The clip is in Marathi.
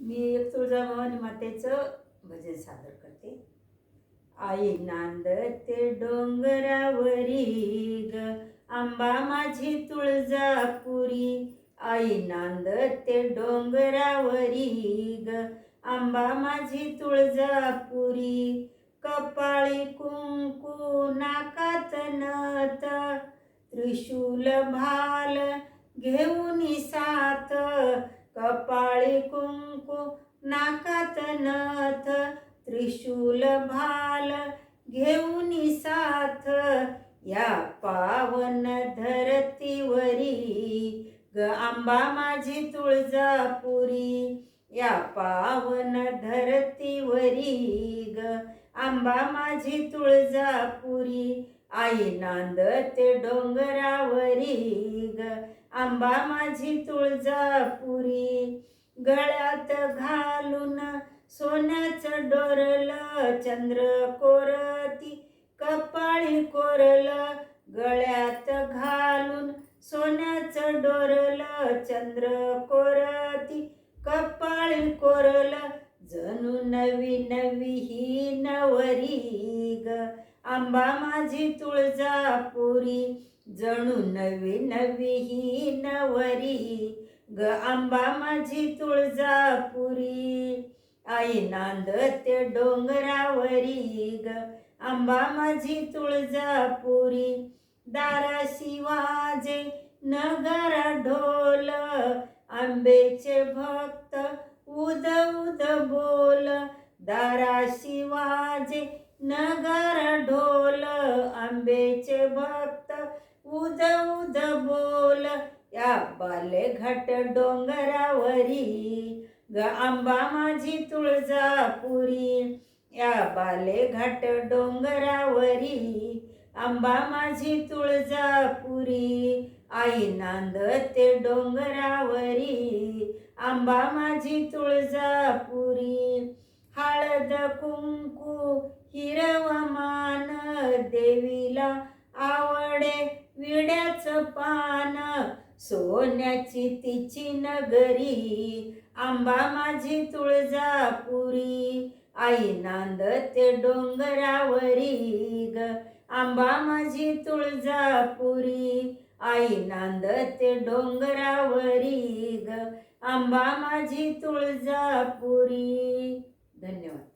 मी एक तुळजाभवानी मातेचं भजन सादर करते. आई नांदते डोंगरावरी ग आंबा माझी तुळजापुरी. आई नांदते डोंगरावरी ग आंबा माझी तुळजापुरी. कपाळी कुंकू नाकात नत त्रिशूल भाल घेऊन सात. कपाळी कुंकू नाकात नथ त्रिशूल भाल घेऊन साथ. या पावन धरतीवरी ग आंबा माझी तुळजापुरी. या पावन धरतीवरी ग आंबा माझी तुळजापुरी. आई नांद ते डोंगरावरी ग आंबा माझी तुळजापुरी. गळ्यात घालून सोन्याचं डोरलं चंद्र कोरती कपाळी कोरलं गळ्यात घालून सोन्याचं डोरलं चंद्र कोरती कपाळी कोरलं जणू नवी नवी ही नवरी ग. आंबा माझी तुळजापुरी जणू नवी नवी ही नवरी ग आंबा माझी तुळजापुरी. आई नांदते डोंगरावरी ग. आंबा माझी तुळजापुरी. दाराशी वाजे नगारा ढोल. आंबेचे भक्त उद उद बोल. दाराशी वाजे नगारा ढोल. आंबेचे भक्त उद उद बोल. बाले बालेघाट डोंगरावरी ग आंबा माझी तुळजापुरी. या बालेघाट डोंगरावरी आंबा माझी तुळजापुरी. आई नांदते डोंगरावरी आंबा माझी तुळजापुरी. हळद कुंकू हिरव मान देवीला आवडे विड्याचं पान. सोन्याची तिची नगरी आंबा माझी तुळजापुरी. आई नांदते डोंगरावरी ग आंबा माझी तुळजापुरी. आई नांदते डोंगरावरी ग आंबा माझी तुळजापुरी. धन्यवाद.